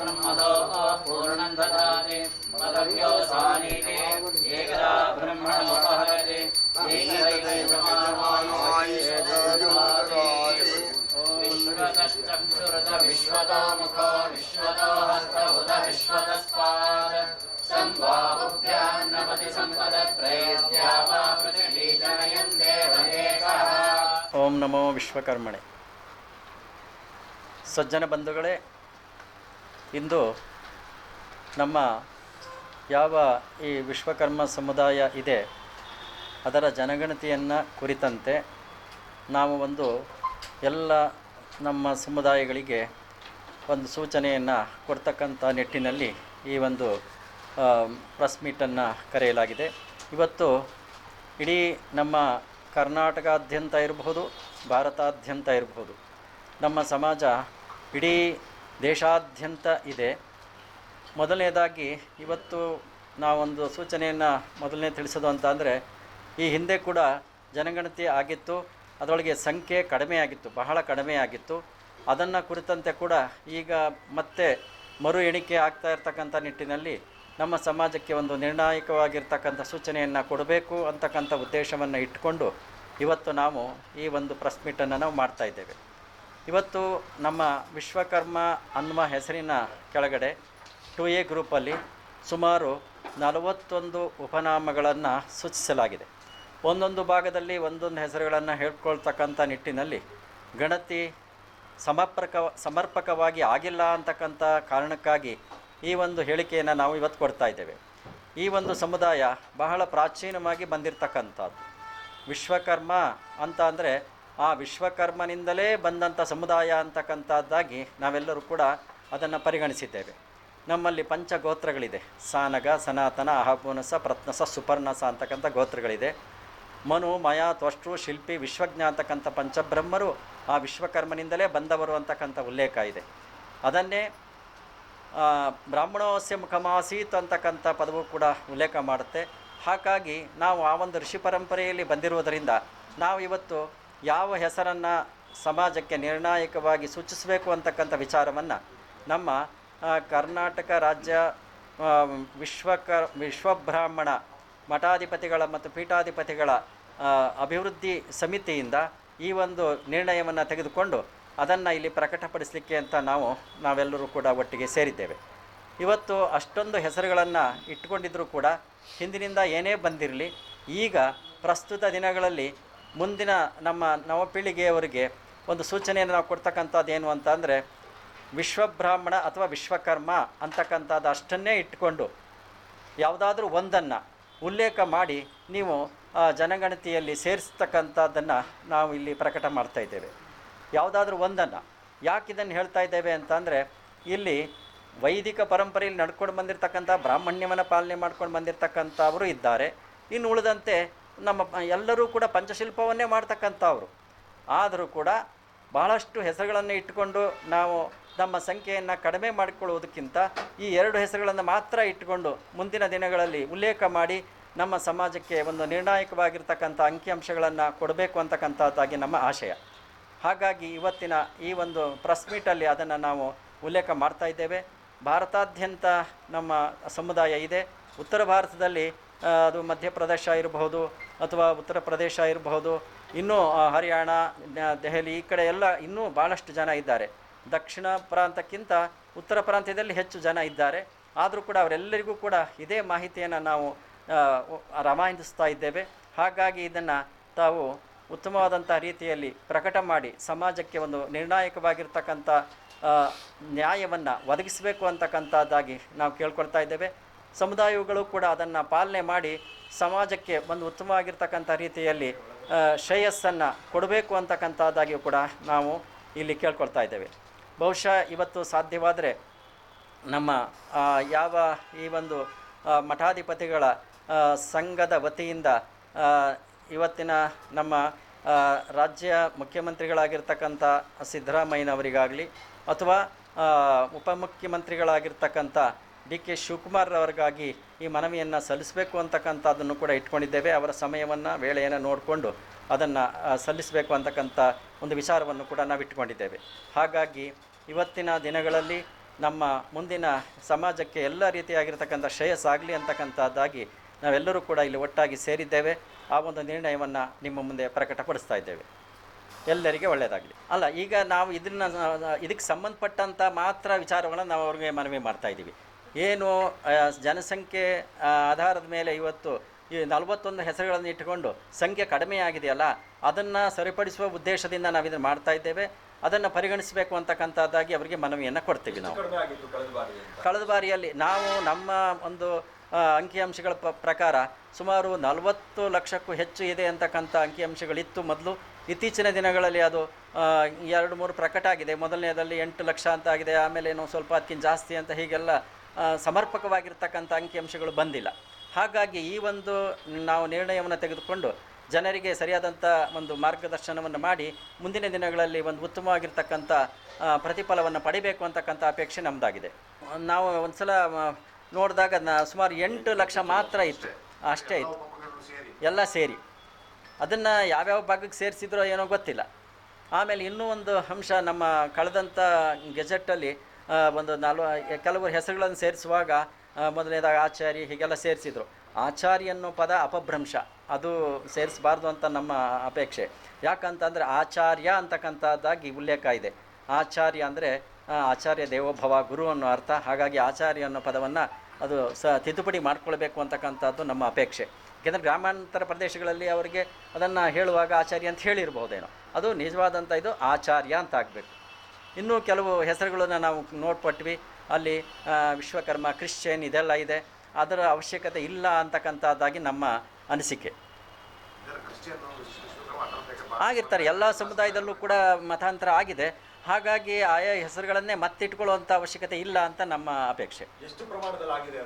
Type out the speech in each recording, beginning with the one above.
सहस्रं मदो पूर्णं ददाति मदव्यो सानीते एकदा ब्रह्मणमुपहरति विश्वतश्चक्षुरत विश्वतो मुखो विश्वतो हस्त उत विश्वतस्पात् सम्भावुभ्यान्नपति सम्पदत्रयेत्या वा पृथिवीजनयन् देव एकः ಓಂ ನಮೋ ವಿಶ್ವಕರ್ಮಣೆ ಸಜ್ಜನ ಬಂಧುಗಳೇ ಇಂದು ನಮ್ಮ ಯಾವ ಈ ವಿಶ್ವಕರ್ಮ ಸಮುದಾಯ ಇದೆ, ಅದರ ಜನಗಣತಿಯನ್ನು ಕುರಿತಂತೆ ನಾವು ಒಂದು ಎಲ್ಲ ನಮ್ಮ ಸಮುದಾಯಗಳಿಗೆ ಒಂದು ಸೂಚನೆಯನ್ನು ಕೊಡ್ತಕ್ಕಂಥ ನಿಟ್ಟಿನಲ್ಲಿ ಈ ಒಂದು ಪ್ರೆಸ್ ಮೀಟನ್ನು ಕರೆಯಲಾಗಿದೆ. ಇವತ್ತು ಇಡೀ ನಮ್ಮ ಕರ್ನಾಟಕಾದ್ಯಂತ ಇರಬಹುದು, ಭಾರತಾದ್ಯಂತ ಇರಬಹುದು. ನಮ್ಮ ಸಮಾಜ ಇಡೀ ದೇಶಾದ್ಯಂತ ಇದೆ. ಮೊದಲನೇದಾಗಿ ಇವತ್ತು ನಾವೊಂದು ಸೂಚನೆಯನ್ನು ಮೊದಲನೇ ತಿಳಿಸೋದು ಅಂತ ಅಂದರೆ, ಈ ಹಿಂದೆ ಕೂಡ ಜನಗಣತಿ ಆಗಿತ್ತು, ಅದರೊಳಗೆ ಸಂಖ್ಯೆ ಕಡಿಮೆ ಆಗಿತ್ತು ಬಹಳ ಕಡಿಮೆ ಆಗಿತ್ತು ಅದನ್ನು ಕುರಿತಂತೆ ಕೂಡ ಈಗ ಮತ್ತೆ ಮರು ಎಣಿಕೆ ಆಗ್ತಾ ಇರ್ತಕ್ಕಂಥ ನಿಟ್ಟಿನಲ್ಲಿ ನಮ್ಮ ಸಮಾಜಕ್ಕೆ ಒಂದು ನಿರ್ಣಾಯಕವಾಗಿರ್ತಕ್ಕಂಥ ಸೂಚನೆಯನ್ನು ಕೊಡಬೇಕು ಅಂತಕ್ಕಂಥ ಉದ್ದೇಶವನ್ನು ಇಟ್ಕೊಂಡು ಇವತ್ತು ನಾವು ಈ ಒಂದು ಪ್ರೆಸ್ ಮೀಟನ್ನು ನಾವು ಮಾಡ್ತಾ ಇದ್ದೇವೆ. ಇವತ್ತು ನಮ್ಮ ವಿಶ್ವಕರ್ಮ ಅನ್ನುವ ಹೆಸರಿನ ಕೆಳಗಡೆ ಟು ಎ ಗ್ರೂಪಲ್ಲಿ ಸುಮಾರು ನಲವತ್ತೊಂದು ಉಪನಾಮಗಳನ್ನು ಸೂಚಿಸಲಾಗಿದೆ. ಒಂದೊಂದು ಭಾಗದಲ್ಲಿ ಒಂದೊಂದು ಹೆಸರುಗಳನ್ನು ಹೇಳ್ಕೊಳ್ತಕ್ಕಂಥ ನಿಟ್ಟಿನಲ್ಲಿ ಗಣತಿ ಸಮರ್ಪಕ, ಸಮರ್ಪಕವಾಗಿ ಆಗಿಲ್ಲ ಅಂತಕ್ಕಂಥ ಕಾರಣಕ್ಕಾಗಿ ಈ ಒಂದು ಹೇಳಿಕೆಯನ್ನು ನಾವು ಇವತ್ತು ಕೊಡ್ತಾ ಇದ್ದೇವೆ. ಈ ಒಂದು ಸಮುದಾಯ ಬಹಳ ಪ್ರಾಚೀನವಾಗಿ ಬಂದಿರತಕ್ಕಂಥದ್ದು. ವಿಶ್ವಕರ್ಮ ಅಂತ ಅಂದರೆ ಆ ವಿಶ್ವಕರ್ಮನಿಂದಲೇ ಬಂದಂಥ ಸಮುದಾಯ ಅಂತಕ್ಕಂಥದ್ದಾಗಿ ನಾವೆಲ್ಲರೂ ಕೂಡ ಅದನ್ನು ಪರಿಗಣಿಸಿದ್ದೇವೆ. ನಮ್ಮಲ್ಲಿ ಪಂಚ ಗೋತ್ರಗಳಿದೆ ಸಾನಗ, ಸನಾತನ, ಅಹಪುನಸ, ಪ್ರತ್ನಸ, ಸುಪರ್ಣಸ ಅಂತಕ್ಕಂಥ ಗೋತ್ರಗಳಿದೆ. ಮನು, ಮಯ, ತ್ವಷ್ಟೃ, ಶಿಲ್ಪಿ, ವಿಶ್ವಜ್ಞ ಅಂತಕ್ಕಂಥ ಪಂಚಬ್ರಹ್ಮರು ಆ ವಿಶ್ವಕರ್ಮನಿಂದಲೇ ಬಂದವರು ಅಂತಕ್ಕಂಥ ಉಲ್ಲೇಖ ಇದೆ. ಅದನ್ನೇ ಬ್ರಾಹ್ಮಣೋಸ್ಯ ಮುಖಮಾಸೀತ್ ಅಂತಕ್ಕಂಥ ಪದವು ಕೂಡ ಉಲ್ಲೇಖ ಮಾಡುತ್ತೆ. ಹಾಗಾಗಿ ನಾವು ಆ ಒಂದು ಋಷಿ ಪರಂಪರೆಯಲ್ಲಿ ಬಂದಿರುವುದರಿಂದ ನಾವು ಇವತ್ತು ಯಾವ ಹೆಸರನ್ನು ಸಮಾಜಕ್ಕೆ ನಿರ್ಣಾಯಕವಾಗಿ ಸೂಚಿಸಬೇಕು ಅಂತಕ್ಕಂಥ ವಿಚಾರವನ್ನು ನಮ್ಮ ಕರ್ನಾಟಕ ರಾಜ್ಯ ವಿಶ್ವಕ ವಿಶ್ವಬ್ರಾಹ್ಮಣ ಮಠಾಧಿಪತಿಗಳ ಮತ್ತು ಪೀಠಾಧಿಪತಿಗಳ ಅಭಿವೃದ್ಧಿ ಸಮಿತಿಯಿಂದ ಈ ಒಂದು ನಿರ್ಣಯವನ್ನು ತೆಗೆದುಕೊಂಡು ಅದನ್ನು ಇಲ್ಲಿ ಪ್ರಕಟಪಡಿಸಲಿಕ್ಕೆ ಅಂತ ನಾವು, ನಾವೆಲ್ಲರೂ ಕೂಡ ಒಟ್ಟಿಗೆ ಸೇರಿದ್ದೇವೆ. ಇವತ್ತು ಅಷ್ಟೊಂದು ಹೆಸರುಗಳನ್ನು ಇಟ್ಕೊಂಡಿದ್ದರೂ ಕೂಡ ಹಿಂದಿನಿಂದ ಏನೇ ಬಂದಿರಲಿ, ಈಗ ಪ್ರಸ್ತುತ ದಿನಗಳಲ್ಲಿ ಮುಂದಿನ ನಮ್ಮ ನವಪೀಳಿಗೆಯವರಿಗೆ ಒಂದು ಸೂಚನೆಯನ್ನು ನಾವು ಕೊಡ್ತಕ್ಕಂಥದ್ದು ಏನು ಅಂತ ವಿಶ್ವಬ್ರಾಹ್ಮಣ ಅಥವಾ ವಿಶ್ವಕರ್ಮ ಅಂತಕ್ಕಂಥದ್ದು ಅಷ್ಟನ್ನೇ ಇಟ್ಕೊಂಡು ಯಾವುದಾದ್ರೂ ಒಂದನ್ನು ಉಲ್ಲೇಖ ಮಾಡಿ ನೀವು ಜನಗಣತಿಯಲ್ಲಿ ಸೇರಿಸ್ತಕ್ಕಂಥದ್ದನ್ನು ನಾವು ಇಲ್ಲಿ ಪ್ರಕಟ ಮಾಡ್ತಾ ಇದ್ದೇವೆ. ಯಾವುದಾದ್ರೂ ಒಂದನ್ನು ಯಾಕೆ ಇದನ್ನು ಹೇಳ್ತಾ ಇದ್ದೇವೆ ಅಂತಂದರೆ ಇಲ್ಲಿ ವೈದಿಕ ಪರಂಪರೆಯಲ್ಲಿ ನಡ್ಕೊಂಡು ಬಂದಿರತಕ್ಕಂಥ ಬ್ರಾಹ್ಮಣ್ಯವನ್ನು ಪಾಲನೆ ಮಾಡ್ಕೊಂಡು ಬಂದಿರತಕ್ಕಂಥವರು ಇದ್ದಾರೆ. ಇನ್ನು ಉಳಿದಂತೆ ನಮ್ಮ ಎಲ್ಲರೂ ಕೂಡ ಪಂಚಶಿಲ್ಪವನ್ನೇ ಮಾಡ್ತಕ್ಕಂಥವ್ರು. ಆದರೂ ಕೂಡ ಬಹಳಷ್ಟು ಹೆಸರುಗಳನ್ನು ಇಟ್ಟುಕೊಂಡು ನಾವು ನಮ್ಮ ಸಂಖ್ಯೆಯನ್ನು ಕಡಿಮೆ ಮಾಡಿಕೊಳ್ಳುವುದಕ್ಕಿಂತ ಈ ಎರಡು ಹೆಸರುಗಳನ್ನು ಮಾತ್ರ ಇಟ್ಟುಕೊಂಡು ಮುಂದಿನ ದಿನಗಳಲ್ಲಿ ಉಲ್ಲೇಖ ಮಾಡಿ ನಮ್ಮ ಸಮಾಜಕ್ಕೆ ಒಂದು ನಿರ್ಣಾಯಕವಾಗಿರ್ತಕ್ಕಂಥ ಅಂಕಿಅಂಶಗಳನ್ನು ಕೊಡಬೇಕು ಅಂತಕ್ಕಂಥದ್ದಾಗಿ ನಮ್ಮ ಆಶಯ. ಹಾಗಾಗಿ ಇವತ್ತಿನ ಈ ಒಂದು ಪ್ರೆಸ್ ಮೀಟಲ್ಲಿ ಅದನ್ನು ನಾವು ಉಲ್ಲೇಖ ಮಾಡ್ತಾ ಇದ್ದೇವೆ. ಭಾರತಾದ್ಯಂತ ನಮ್ಮ ಸಮುದಾಯ ಇದೆ. ಉತ್ತರ ಭಾರತದಲ್ಲಿ ಅದು ಮಧ್ಯಪ್ರದೇಶ ಇರಬಹುದು ಅಥವಾ ಉತ್ತರ ಪ್ರದೇಶ ಇರಬಹುದು, ಇನ್ನೂ ಹರಿಯಾಣ ದೆಹಲಿ, ಈ ಕಡೆ ಎಲ್ಲ ಇನ್ನೂ ಭಾಳಷ್ಟು ಜನ ಇದ್ದಾರೆ. ದಕ್ಷಿಣ ಪ್ರಾಂತಕ್ಕಿಂತ ಉತ್ತರ ಪ್ರಾಂತ್ಯದಲ್ಲಿ ಹೆಚ್ಚು ಜನ ಇದ್ದಾರೆ. ಆದರೂ ಕೂಡ ಅವರೆಲ್ಲರಿಗೂ ಕೂಡ ಇದೇ ಮಾಹಿತಿಯನ್ನು ನಾವು ರಮಾಯಿಸ್ತಾ ಇದ್ದೇವೆ. ಹಾಗಾಗಿ ಇದನ್ನು ತಾವು ಉತ್ತಮವಾದಂಥ ರೀತಿಯಲ್ಲಿ ಪ್ರಕಟ ಮಾಡಿ ಸಮಾಜಕ್ಕೆ ಒಂದು ನಿರ್ಣಾಯಕವಾಗಿರ್ತಕ್ಕಂಥ ನ್ಯಾಯವನ್ನು ಒದಗಿಸಬೇಕು ಅಂತಕ್ಕಂಥದ್ದಾಗಿ ನಾವು ಕೇಳ್ಕೊಳ್ತಾ ಇದ್ದೇವೆ. ಸಮುದಾಯಗಳು ಕೂಡ ಅದನ್ನು ಪಾಲನೆ ಮಾಡಿ ಸಮಾಜಕ್ಕೆ ಒಂದು ಉತ್ತಮವಾಗಿರ್ತಕ್ಕಂಥ ರೀತಿಯಲ್ಲಿ ಶ್ರೇಯಸ್ಸನ್ನು ಕೊಡಬೇಕು ಅಂತಕ್ಕಂಥದ್ದಾಗಿಯೂ ಕೂಡ ನಾವು ಇಲ್ಲಿ ಕೇಳ್ಕೊಳ್ತಾ ಇದ್ದೇವೆ. ಬಹುಶಃ ಇವತ್ತು ಸಾಧ್ಯವಾದರೆ ನಮ್ಮ ಯಾವ ಈ ಒಂದು ಮಠಾಧಿಪತಿಗಳ ಸಂಘದ ವತಿಯಿಂದ ಇವತ್ತಿನ ನಮ್ಮ ರಾಜ್ಯ ಮುಖ್ಯಮಂತ್ರಿಗಳಾಗಿರ್ತಕ್ಕಂಥ ಸಿದ್ದರಾಮಯ್ಯನವರಿಗಾಗಲಿ ಅಥವಾ ಉಪಮುಖ್ಯಮಂತ್ರಿಗಳಾಗಿರ್ತಕ್ಕಂಥ ಡಿ ಕೆ ಶಿವಕುಮಾರ್ ಅವರಿಗಾಗಿ ಈ ಮನವಿಯನ್ನು ಸಲ್ಲಿಸಬೇಕು ಅಂತಕ್ಕಂಥದ್ದನ್ನು ಕೂಡ ಇಟ್ಕೊಂಡಿದ್ದೇವೆ. ಅವರ ಸಮಯವನ್ನು, ವೇಳೆಯನ್ನು ನೋಡಿಕೊಂಡು ಅದನ್ನು ಸಲ್ಲಿಸಬೇಕು ಅಂತಕ್ಕಂಥ ಒಂದು ವಿಚಾರವನ್ನು ಕೂಡ ನಾವು ಇಟ್ಕೊಂಡಿದ್ದೇವೆ. ಹಾಗಾಗಿ ಇವತ್ತಿನ ದಿನಗಳಲ್ಲಿ ನಮ್ಮ ಮುಂದಿನ ಸಮಾಜಕ್ಕೆ ಎಲ್ಲ ರೀತಿಯಾಗಿರ್ತಕ್ಕಂಥ ಶ್ರೇಯಸ್ಸಾಗಲಿ ಅಂತಕ್ಕಂಥದ್ದಾಗಿ ನಾವೆಲ್ಲರೂ ಕೂಡ ಇಲ್ಲಿ ಒಟ್ಟಾಗಿ ಸೇರಿದ್ದೇವೆ. ಆ ಒಂದು ನಿರ್ಣಯವನ್ನು ನಿಮ್ಮ ಮುಂದೆ ಪ್ರಕಟಪಡಿಸ್ತಾ ಇದ್ದೇವೆ. ಎಲ್ಲರಿಗೆ ಒಳ್ಳೆಯದಾಗಲಿ. ಅಲ್ಲ, ಈಗ ನಾವು ಇದನ್ನು, ಇದಕ್ಕೆ ಸಂಬಂಧಪಟ್ಟಂಥ ಮಾತ್ರ ವಿಚಾರಗಳನ್ನು ನಾವು ಅವ್ರಿಗೆ ಮನವಿ ಮಾಡ್ತಾ ಇದ್ದೀವಿ. ಏನು ಜನಸಂಖ್ಯೆ ಆಧಾರದ ಮೇಲೆ ಇವತ್ತು ಈ ನಲವತ್ತೊಂದು ಹೆಸರುಗಳನ್ನು ಇಟ್ಟುಕೊಂಡು ಸಂಖ್ಯೆ ಕಡಿಮೆ ಆಗಿದೆಯಲ್ಲ ಅದನ್ನು ಸರಿಪಡಿಸುವ ಉದ್ದೇಶದಿಂದ ನಾವು ಇದನ್ನು ಮಾಡ್ತಾ ಇದ್ದೇವೆ. ಅದನ್ನು ಪರಿಗಣಿಸಬೇಕು ಅಂತಕ್ಕಂಥದ್ದಾಗಿ ಅವರಿಗೆ ಮನವಿಯನ್ನು ಕೊಡ್ತೀವಿ ನಾವು. ಕಳೆದ ಬಾರಿಯಲ್ಲಿ ನಾವು ನಮ್ಮ ಒಂದು ಅಂಕಿಅಂಶಗಳ ಪ ಪ್ರಕಾರ ಸುಮಾರು ನಲವತ್ತು ಲಕ್ಷಕ್ಕೂ ಹೆಚ್ಚು ಇದೆ ಅಂತಕ್ಕಂಥ ಅಂಕಿಅಂಶಗಳಿತ್ತು ಮೊದಲು. ಇತ್ತೀಚಿನ ದಿನಗಳಲ್ಲಿ ಅದು ಎರಡು ಮೂರು ಪ್ರಕಟ ಆಗಿದೆ. ಮೊದಲನೇದಲ್ಲಿ ಎಂಟು ಲಕ್ಷ ಅಂತ ಆಗಿದೆ ಆಮೇಲೆ ಏನೋ ಸ್ವಲ್ಪ ಅದಕ್ಕಿಂತ ಜಾಸ್ತಿ ಅಂತ ಹೀಗೆಲ್ಲ ಸಮರ್ಪಕವಾಗಿರ್ತಕ್ಕಂಥ ಅಂಕಿಅಂಶಗಳು ಬಂದಿಲ್ಲ. ಹಾಗಾಗಿ ಈ ಒಂದು ನಾವು ನಿರ್ಣಯವನ್ನು ತೆಗೆದುಕೊಂಡು ಜನರಿಗೆ ಸರಿಯಾದಂಥ ಒಂದು ಮಾರ್ಗದರ್ಶನವನ್ನು ಮಾಡಿ ಮುಂದಿನ ದಿನಗಳಲ್ಲಿ ಒಂದು ಉತ್ತಮವಾಗಿರ್ತಕ್ಕಂಥ ಪ್ರತಿಫಲವನ್ನು ಪಡಿಬೇಕು ಅಂತಕ್ಕಂಥ ಅಪೇಕ್ಷೆ ನಮ್ಮದಾಗಿದೆ ನಾವು ಒಂದು ಸಲ ನೋಡಿದಾಗ ನ ಸುಮಾರು ಎಂಟು ಲಕ್ಷ ಮಾತ್ರ ಇತ್ತು. ಅಷ್ಟೇ ಇತ್ತು. ಎಲ್ಲ ಸೇರಿ. ಅದನ್ನು ಯಾವ್ಯಾವ ಭಾಗಕ್ಕೆ ಸೇರಿಸಿದ್ರೋ ಏನೋ ಗೊತ್ತಿಲ್ಲ. ಆಮೇಲೆ ಇನ್ನೂ ಒಂದು ಅಂಶ ನಮ್ಮ ಕಳೆದಂಥ ಗೆಜೆಟಲ್ಲಿ ಒಂದು ನಾಲ್ವ ಕೆಲವರು ಹೆಸರುಗಳನ್ನು ಸೇರಿಸುವಾಗ ಮೊದಲನೇದಾಗ ಆಚಾರಿ, ಹೀಗೆಲ್ಲ ಸೇರಿಸಿದ್ರು. ಆಚಾರಿ ಅನ್ನೋ ಪದ ಅಪಭ್ರಂಶ. ಅದು ಸೇರಿಸಬಾರ್ದು ಅಂತ ನಮ್ಮ ಅಪೇಕ್ಷೆ. ಯಾಕಂತಂದರೆ ಆಚಾರ್ಯ ಅಂತಕ್ಕಂಥದ್ದಾಗಿ ಉಲ್ಲೇಖ ಇದೆ. ಆಚಾರ್ಯ ಅಂದರೆ ಆಚಾರ್ಯ ದೇವೋಭವ ಗುರು ಅನ್ನೋ ಅರ್ಥ. ಹಾಗಾಗಿ ಆಚಾರ್ಯ ಅನ್ನೋ ಪದವನ್ನು ಅದು ಸ, ತಿದ್ದುಪಡಿ ಮಾಡ್ಕೊಳ್ಬೇಕು ಅಂತಕ್ಕಂಥದ್ದು ನಮ್ಮ ಅಪೇಕ್ಷೆ. ಯಾಕೆಂದರೆ ಗ್ರಾಮಾಂತರ ಪ್ರದೇಶಗಳಲ್ಲಿ ಅವರಿಗೆ ಅದನ್ನು ಹೇಳುವಾಗ ಆಚಾರ್ಯ ಅಂತ ಹೇಳಿರ್ಬೋದೇನೋ. ಅದು ನಿಜವಾದಂಥ ಇದು ಆಚಾರ್ಯ ಅಂತ ಆಗಬೇಕು. ಇನ್ನೂ ಕೆಲವು ಹೆಸರುಗಳನ್ನು ನಾವು ನೋಡ್ಪಟ್ವಿ ಅಲ್ಲಿ ವಿಶ್ವಕರ್ಮ ಕ್ರಿಶ್ಚಿಯನ್ ಇದೆಲ್ಲ ಇದೆ. ಅದರ ಅವಶ್ಯಕತೆ ಇಲ್ಲ ಅಂತಕ್ಕಂಥದ್ದಾಗಿ ನಮ್ಮ ಅನಿಸಿಕೆ. ಆಗಿರ್ತಾರೆ. ಎಲ್ಲ ಸಮುದಾಯದಲ್ಲೂ ಕೂಡ ಮತಾಂತರ ಆಗಿದೆ. ಹಾಗಾಗಿ ಆಯಾ ಹೆಸರುಗಳನ್ನೇ ಮತ್ತಿಟ್ಕೊಳ್ಳುವಂಥ ಅವಶ್ಯಕತೆ ಇಲ್ಲ ಅಂತ ನಮ್ಮ ಅಪೇಕ್ಷೆ. ಎಷ್ಟು ಪ್ರಮಾಣದಲ್ಲಿ ಆಗಿದೆ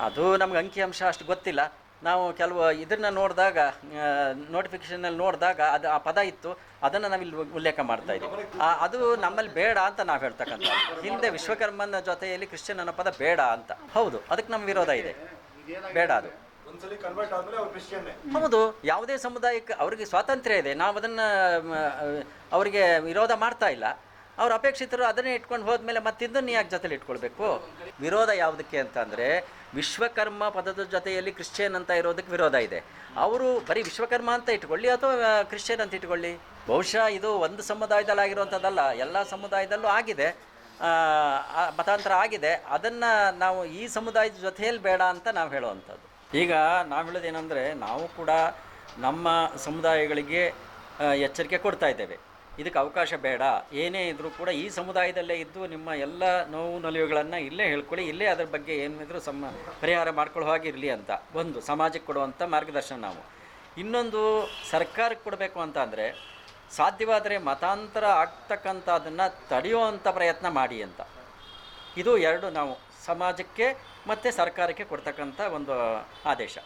ಅದು ನಮ್ಗೆ ಅಂಕಿಅಂಶ ಅಷ್ಟು ಗೊತ್ತಿಲ್ಲ. ನಾವು ಕೆಲವು ಇದನ್ನು ನೋಡಿದಾಗ ನೋಟಿಫಿಕೇಷನಲ್ಲಿ ನೋಡಿದಾಗ ಅದು ಆ ಪದ ಇತ್ತು ಅದನ್ನು ನಾವಿಲ್ಲಿ ಉಲ್ಲೇಖ ಮಾಡ್ತಾ ಇದ್ದೀವಿ. ಅದು ನಮ್ಮಲ್ಲಿ ಬೇಡ ಅಂತ ನಾವು ಹೇಳ್ತಕ್ಕಂಥ ಹಿಂದೆ ವಿಶ್ವಕರ್ಮನ ಜೊತೆಯಲ್ಲಿ ಕ್ರಿಶ್ಚಿಯನ್ ಅನ್ನೋ ಪದ ಬೇಡ ಅಂತ. ಹೌದು ಅದಕ್ಕೆ ನಮ್ಮ ವಿರೋಧ ಇದೆ. ಬೇಡ ಅದು. ಹೌದು ಯಾವುದೇ ಸಮುದಾಯಕ್ಕೆ ಅವರಿಗೆ ಸ್ವಾತಂತ್ರ್ಯ ಇದೆ. ನಾವು ಅದನ್ನು ಅವರಿಗೆ ವಿರೋಧ ಮಾಡ್ತಾ ಇಲ್ಲ. ಅವ್ರು ಅಪೇಕ್ಷಿತರು ಅದನ್ನೇ ಇಟ್ಕೊಂಡು ಹೋದ್ಮೇಲೆ ಮತ್ತಿದ್ದನ್ನು ಯಾಕೆ ಜೊತೆಲಿ ಇಟ್ಕೊಳ್ಬೇಕು? ವಿರೋಧ ಯಾವುದಕ್ಕೆ ಅಂತಂದರೆ ವಿಶ್ವಕರ್ಮ ಪದದ ಜೊತೆಯಲ್ಲಿ ಕ್ರಿಶ್ಚಿಯನ್ ಅಂತ ಇರೋದಕ್ಕೆ ವಿರೋಧ ಇದೆ. ಅವರು ಬರೀ ವಿಶ್ವಕರ್ಮ ಅಂತ ಇಟ್ಕೊಳ್ಳಿ ಅಥವಾ ಕ್ರಿಶ್ಚಿಯನ್ ಅಂತ ಇಟ್ಕೊಳ್ಳಿ? ಬಹುಶಃ ಇದು ಒಂದು ಸಮುದಾಯದಲ್ಲಿ ಆಗಿರುವಂಥದ್ದಲ್ಲ ಎಲ್ಲ ಸಮುದಾಯದಲ್ಲೂ ಆಗಿದೆ. ಮತಾಂತರ ಆಗಿದೆ. ಅದನ್ನು ನಾವು ಈ ಸಮುದಾಯದ ಜೊತೆಯಲ್ಲಿ ಬೇಡ ಅಂತ ನಾವು ಹೇಳುವಂಥದ್ದು. ಈಗ ನಾವು ಹೇಳೋದೇನೆಂದರೆ, ನಾವು ಕೂಡ ನಮ್ಮ ಸಮುದಾಯಗಳಿಗೆ ಎಚ್ಚರಿಕೆ ಕೊಡ್ತಾ ಇದ್ದೇವೆ. ಇದಕ್ಕೆ ಅವಕಾಶ ಬೇಡ. ಏನೇ ಇದ್ದರೂ ಕೂಡ ಈ ಸಮುದಾಯದಲ್ಲೇ ಇದ್ದು ನಿಮ್ಮ ಎಲ್ಲ ನೋವು ನಲಿವುಗಳನ್ನು ಇಲ್ಲೇ ಹೇಳ್ಕೊಳ್ಳಿ, ಇಲ್ಲೇ ಅದ್ರ ಬಗ್ಗೆ ಏನಿದ್ರು ಸಮ, ಪರಿಹಾರ ಮಾಡ್ಕೊಳ್ಳೋ ಹಾಗಿರಲಿ ಅಂತ. ಒಂದು, ಸಮಾಜಕ್ಕೆ ಕೊಡುವಂಥ ಮಾರ್ಗದರ್ಶನ ನಾವು. ಇನ್ನೊಂದು, ಸರ್ಕಾರಕ್ಕೆ ಕೊಡಬೇಕು ಅಂತ ಅಂದರೆ ಸಾಧ್ಯವಾದರೆ ಮತಾಂತರ ಆಗ್ತಕ್ಕಂಥದ್ದನ್ನು ತಡೆಯುವಂಥ ಪ್ರಯತ್ನ ಮಾಡಿ ಅಂತ. ಇದು ಎರಡು ನಾವು ಸಮಾಜಕ್ಕೆ ಮತ್ತು ಸರ್ಕಾರಕ್ಕೆ ಕೊಡ್ತಕ್ಕಂಥ ಒಂದು ಆದೇಶ.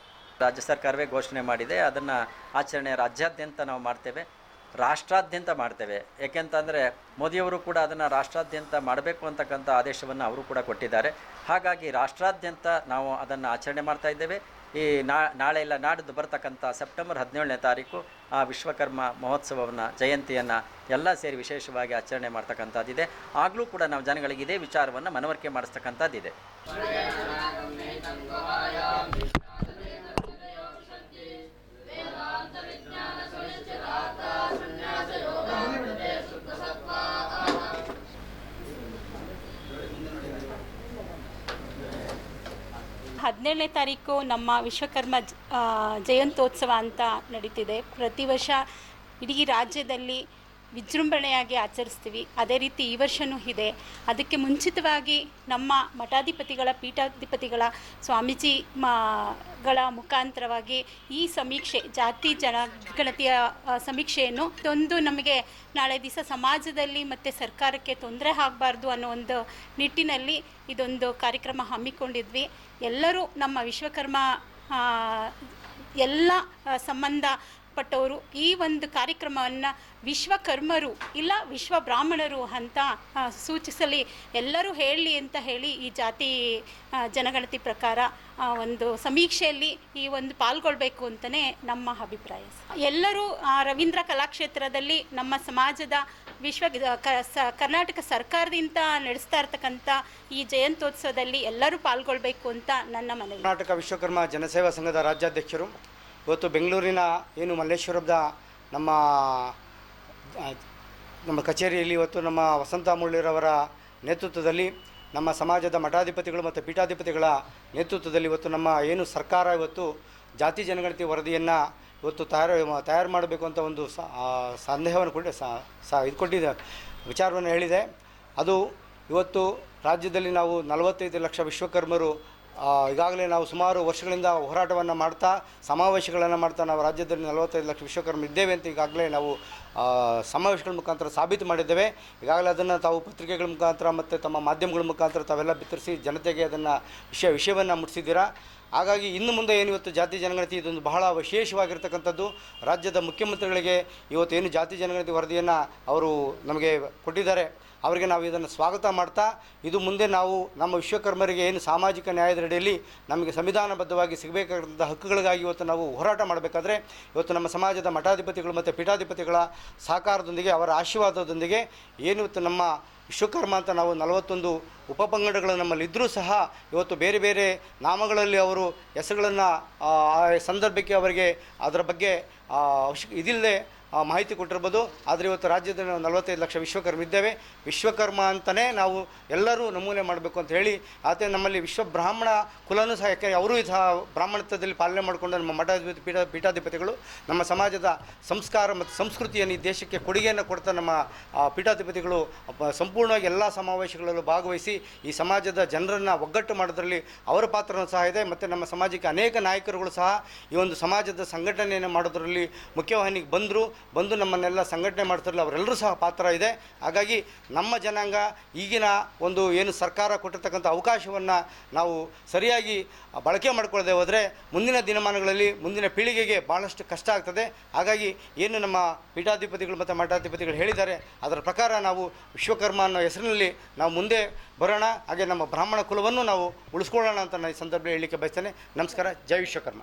ರಾಜ್ಯ ಸರ್ಕಾರವೇ ಘೋಷಣೆ ಮಾಡಿದೆ, ಅದನ್ನು ಆಚರಣೆ ರಾಜ್ಯಾದ್ಯಂತ ನಾವು ಮಾಡ್ತೇವೆ. ರಾಷ್ಟ್ರಾದ್ಯಂತ ಮಾಡ್ತೇವೆ. ಏಕೆಂತಂದರೆ ಮೋದಿಯವರು ಕೂಡ ಅದನ್ನು ರಾಷ್ಟ್ರಾದ್ಯಂತ ಮಾಡಬೇಕು ಅಂತಕ್ಕಂಥ ಆದೇಶವನ್ನು ಅವರು ಕೂಡ ಕೊಟ್ಟಿದ್ದಾರೆ. ಹಾಗಾಗಿ ರಾಷ್ಟ್ರಾದ್ಯಂತ ನಾವು ಅದನ್ನು ಆಚರಣೆ ಮಾಡ್ತಾ ಇದ್ದೇವೆ. ಈ ನಾಳೆ ಇಲ್ಲ, ನಾಡಿದ್ದು ಬರ್ತಕ್ಕಂಥ ಸೆಪ್ಟೆಂಬರ್ ಹದಿನೇಳನೇ ತಾರೀಕು ಆ ವಿಶ್ವಕರ್ಮ ಮಹೋತ್ಸವವನ್ನು, ಜಯಂತಿಯನ್ನು ಎಲ್ಲ ಸೇರಿ ವಿಶೇಷವಾಗಿ ಆಚರಣೆ ಮಾಡ್ತಕ್ಕಂಥದ್ದಿದೆ. ಆಗಲೂ ಕೂಡ ನಾವು ಜನಗಳಿಗೆ ಇದೇ ವಿಚಾರವನ್ನು ಮನವರಿಕೆ ಮಾಡಿಸ್ತಕ್ಕಂಥದ್ದಿದೆ. ಹದಿನೇಳನೇ ತಾರೀಕು ನಮ್ಮ ವಿಶ್ವಕರ್ಮ ಜಯಂತೋತ್ಸವ ಅಂತ ನಡೀತಿದೆ. ಪ್ರತಿ ವರ್ಷ ಇಡೀ ರಾಜ್ಯದಲ್ಲಿ ವಿಜೃಂಭಣೆಯಾಗಿ ಆಚರಿಸ್ತೀವಿ. ಅದೇ ರೀತಿ ಈ ವರ್ಷವೂ ಇದೆ. ಅದಕ್ಕೆ ಮುಂಚಿತವಾಗಿ ನಮ್ಮ ಮಠಾಧಿಪತಿಗಳ, ಪೀಠಾಧಿಪತಿಗಳ ಸ್ವಾಮೀಜಿ ಗಳ ಮುಖಾಂತರವಾಗಿ ಈ ಸಮೀಕ್ಷೆ, ಜಾತಿ ಜನಗಣತಿಯ ಸಮೀಕ್ಷೆಯನ್ನು ಒಂದು ನಮಗೆ ನಾಳೆ ದಿವಸ ಸಮಾಜದಲ್ಲಿ ಮತ್ತು ಸರ್ಕಾರಕ್ಕೆ ತೊಂದರೆ ಆಗಬಾರ್ದು ಅನ್ನೋ ಒಂದು ನಿಟ್ಟಿನಲ್ಲಿ ಇದೊಂದು ಕಾರ್ಯಕ್ರಮ ಹಮ್ಮಿಕೊಂಡಿದ್ವಿ. ಎಲ್ಲರೂ ನಮ್ಮ ವಿಶ್ವಕರ್ಮ ಎಲ್ಲ ಸಂಬಂಧ ಪಟ್ಟವರು ಈ ಒಂದು ಕಾರ್ಯಕ್ರಮವನ್ನು ವಿಶ್ವಕರ್ಮರು ಇಲ್ಲ ವಿಶ್ವ ಬ್ರಾಹ್ಮಣರು ಅಂತ ಸೂಚಿಸಲಿ. ಎಲ್ಲರೂ ಹೇಳಲಿ ಅಂತ ಹೇಳಿ ಈ ಜಾತಿ ಜನಗಣತಿ ಪ್ರಕಾರ ಒಂದು ಸಮೀಕ್ಷೆಯಲ್ಲಿ ಈ ಒಂದು ಪಾಲ್ಗೊಳ್ಬೇಕು ಅಂತಲೇ ನಮ್ಮ ಅಭಿಪ್ರಾಯ. ಎಲ್ಲರೂ ರವೀಂದ್ರ ಕಲಾಕ್ಷೇತ್ರದಲ್ಲಿ ನಮ್ಮ ಸಮಾಜದ ವಿಶ್ವ ಕರ್ನಾಟಕ ಸರ್ಕಾರದಿಂದ ನಡೆಸ್ತಾ ಇರ್ತಕ್ಕಂಥ ಈ ಜಯಂತ್ಯೋತ್ಸವದಲ್ಲಿ ಎಲ್ಲರೂ ಪಾಲ್ಗೊಳ್ಬೇಕು ಅಂತ ನನ್ನ ಮನವಿ. ಕರ್ನಾಟಕ ವಿಶ್ವಕರ್ಮ ಜನಸೇವಾ ಸಂಘದ ರಾಜ್ಯಾಧ್ಯಕ್ಷರು ಇವತ್ತು ಬೆಂಗಳೂರಿನ ಏನು ಮಲ್ಲೇಶ್ವರದ ನಮ್ಮ ನಮ್ಮ ಕಚೇರಿಯಲ್ಲಿ ಇವತ್ತು ನಮ್ಮ ವಸಂತ ಮುಳ್ಳಿರವರ ನೇತೃತ್ವದಲ್ಲಿ ನಮ್ಮ ಸಮಾಜದ ಮಠಾಧಿಪತಿಗಳು ಮತ್ತು ಪೀಠಾಧಿಪತಿಗಳ ನೇತೃತ್ವದಲ್ಲಿ ಇವತ್ತು ನಮ್ಮ ಏನು ಸರ್ಕಾರ ಇವತ್ತು ಜಾತಿ ಜನಗಣತಿ ವರದಿಯನ್ನು ಇವತ್ತು ತಯಾರು ತಯಾರು ಮಾಡಬೇಕು ಅಂತ ಒಂದು ಸಂದೇಹವನ್ನು ಕೊಟ್ಟು ಸ, ಇದು ಕೊಟ್ಟಿದೆ, ವಿಚಾರವನ್ನು ಹೇಳಿದೆ. ಅದು ಇವತ್ತು ರಾಜ್ಯದಲ್ಲಿ ನಾವು ನಲವತ್ತೈದು ಲಕ್ಷ ವಿಶ್ವಕರ್ಮರು ಈಗಾಗಲೇ ನಾವು ಸುಮಾರು ವರ್ಷಗಳಿಂದ ಹೋರಾಟವನ್ನು ಮಾಡ್ತಾ, ಸಮಾವೇಶಗಳನ್ನು ಮಾಡ್ತಾ ನಾವು ರಾಜ್ಯದಲ್ಲಿ ನಲವತ್ತೈದು ಲಕ್ಷ ವಿಶ್ವಕರ್ಮ ಇದ್ದೇವೆ ಅಂತ ಈಗಾಗಲೇ ನಾವು ಸಮಾವೇಶಗಳ ಮುಖಾಂತರ ಸಾಬೀತು ಮಾಡಿದ್ದೇವೆ. ಈಗಾಗಲೇ ಅದನ್ನು ತಾವು ಪತ್ರಿಕೆಗಳ ಮುಖಾಂತರ ಮತ್ತು ತಮ್ಮ ಮಾಧ್ಯಮಗಳ ಮುಖಾಂತರ ತಾವೆಲ್ಲ ಬಿತ್ತರಿಸಿ ಜನತೆಗೆ ಅದನ್ನು ವಿಷಯ, ವಿಷಯವನ್ನು ಮುಟ್ಟಿಸಿದ್ದೀರಾ? ಹಾಗಾಗಿ ಇನ್ನು ಮುಂದೆ ಏನು ಇವತ್ತು ಜಾತಿ ಜನಗಣತಿ ಇದೊಂದು ಬಹಳ ವಿಶೇಷವಾಗಿರ್ತಕ್ಕಂಥದ್ದು. ರಾಜ್ಯದ ಮುಖ್ಯಮಂತ್ರಿಗಳಿಗೆ ಇವತ್ತು ಏನು ಜಾತಿ ಜನಗಣತಿ ವರದಿಯನ್ನು ಅವರು ನಮಗೆ ಕೊಟ್ಟಿದ್ದಾರೆ, ಅವರಿಗೆ ನಾವು ಇದನ್ನು ಸ್ವಾಗತ ಮಾಡ್ತಾ, ಇದು ಮುಂದೆ ನಾವು ನಮ್ಮ ವಿಶ್ವಕರ್ಮರಿಗೆ ಏನು ಸಾಮಾಜಿಕ ನ್ಯಾಯದ ಅಡಿಯಲ್ಲಿ ನಮಗೆ ಸಂವಿಧಾನಬದ್ಧವಾಗಿ ಸಿಗಬೇಕಾದಂಥ ಹಕ್ಕುಗಳಿಗಾಗಿ ಇವತ್ತು ನಾವು ಹೋರಾಟ ಮಾಡಬೇಕಾದ್ರೆ, ಇವತ್ತು ನಮ್ಮ ಸಮಾಜದ ಮಠಾಧಿಪತಿಗಳು ಮತ್ತು ಪೀಠಾಧಿಪತಿಗಳ ಸಹಕಾರದೊಂದಿಗೆ ಅವರ ಆಶೀರ್ವಾದದೊಂದಿಗೆ ಏನು ಇವತ್ತು ನಮ್ಮ ವಿಶ್ವಕರ್ಮ ಅಂತ ನಾವು ನಲವತ್ತೊಂದು ಉಪಪಂಗಡಗಳು ನಮ್ಮಲ್ಲಿದ್ದರೂ ಸಹ ಇವತ್ತು ಬೇರೆ ಬೇರೆ ನಾಮಗಳಲ್ಲಿ ಅವರು ಹೆಸರುಗಳನ್ನು, ಆ ಸಂದರ್ಭಕ್ಕೆ ಅವರಿಗೆ ಅದರ ಬಗ್ಗೆ ಅವಶ್ಯ ಇದಿಲ್ಲದೆ ಮಾಹಿತಿ ಕೊಟ್ಟಿರ್ಬೋದು. ಆದರೆ ಇವತ್ತು ರಾಜ್ಯದಲ್ಲಿ ನಾವು ನಲವತ್ತೈದು ಲಕ್ಷ ವಿಶ್ವಕರ್ಮ ಇದ್ದೇವೆ. ವಿಶ್ವಕರ್ಮ ಅಂತಲೇ ನಾವು ಎಲ್ಲರೂ ನಮೂನೆ ಮಾಡಬೇಕು ಅಂತ ಹೇಳಿ, ಆದರೆ ನಮ್ಮಲ್ಲಿ ವಿಶ್ವ ಬ್ರಾಹ್ಮಣ ಕುಲನೂ ಸಹ ಯಾಕೆ ಅವರೂ ಸಹ ಬ್ರಾಹ್ಮಣತ್ವದಲ್ಲಿ ಪಾಲನೆ ಮಾಡಿಕೊಂಡು ನಮ್ಮ ಮಠಾಧಿಪತಿ ಪೀಠ, ಪೀಠಾಧಿಪತಿಗಳು ನಮ್ಮ ಸಮಾಜದ ಸಂಸ್ಕಾರ ಮತ್ತು ಸಂಸ್ಕೃತಿಯನ್ನು ಈ ದೇಶಕ್ಕೆ ಕೊಡುಗೆಯನ್ನು ಕೊಡ್ತಾ ನಮ್ಮ ಪೀಠಾಧಿಪತಿಗಳು ಸಂಪೂರ್ಣವಾಗಿ ಎಲ್ಲ ಸಮಾವೇಶಗಳಲ್ಲೂ ಭಾಗವಹಿಸಿ ಈ ಸಮಾಜದ ಜನರನ್ನು ಒಗ್ಗಟ್ಟು ಮಾಡೋದರಲ್ಲಿ ಅವರ ಪಾತ್ರನೂ ಸಹ ಇದೆ. ಮತ್ತು ನಮ್ಮ ಸಮಾಜಕ್ಕೆ ಅನೇಕ ನಾಯಕರುಗಳು ಸಹ ಈ ಒಂದು ಸಮಾಜದ ಸಂಘಟನೆಯನ್ನು ಮಾಡೋದರಲ್ಲಿ ಮುಖ್ಯವಾಹಿನಿಗೆ ಬಂದರು. ಬಂದು ನಮ್ಮನ್ನೆಲ್ಲ ಸಂಘಟನೆ ಮಾಡ್ತಾರಲ್ಲ ಅವರೆಲ್ಲರೂ ಸಹ ಪಾತ್ರ ಇದೆ. ಹಾಗಾಗಿ ನಮ್ಮ ಜನಾಂಗ ಈಗಿನ ಒಂದು ಏನು ಸರ್ಕಾರ ಕೊಟ್ಟಿರ್ತಕ್ಕಂಥ ಅವಕಾಶವನ್ನು ನಾವು ಸರಿಯಾಗಿ ಬಳಕೆ ಮಾಡಿಕೊಳ್ಳದೆ ಹೋದರೆ ಮುಂದಿನ ದಿನಮಾನಗಳಲ್ಲಿ ಮುಂದಿನ ಪೀಳಿಗೆಗೆ ಭಾಳಷ್ಟು ಕಷ್ಟ ಆಗ್ತದೆ. ಹಾಗಾಗಿ ಏನು ನಮ್ಮ ಪೀಠಾಧಿಪತಿಗಳು ಮತ್ತು ಮಠಾಧಿಪತಿಗಳು ಹೇಳಿದ್ದಾರೆ, ಅದರ ಪ್ರಕಾರ ನಾವು ವಿಶ್ವಕರ್ಮ ಅನ್ನೋ ಹೆಸರಿನಲ್ಲಿ ನಾವು ಮುಂದೆ ಬರೋಣ. ಹಾಗೆ ನಮ್ಮ ಬ್ರಾಹ್ಮಣ ಕುಲವನ್ನು ನಾವು ಉಳಿಸ್ಕೊಳ್ಳೋಣ ಅಂತ ನಾನು ಈ ಸಂದರ್ಭದಲ್ಲಿ ಹೇಳಲಿಕ್ಕೆ ಬಯಸ್ತೇನೆ. ನಮಸ್ಕಾರ, ಜೈ ವಿಶ್ವಕರ್ಮ.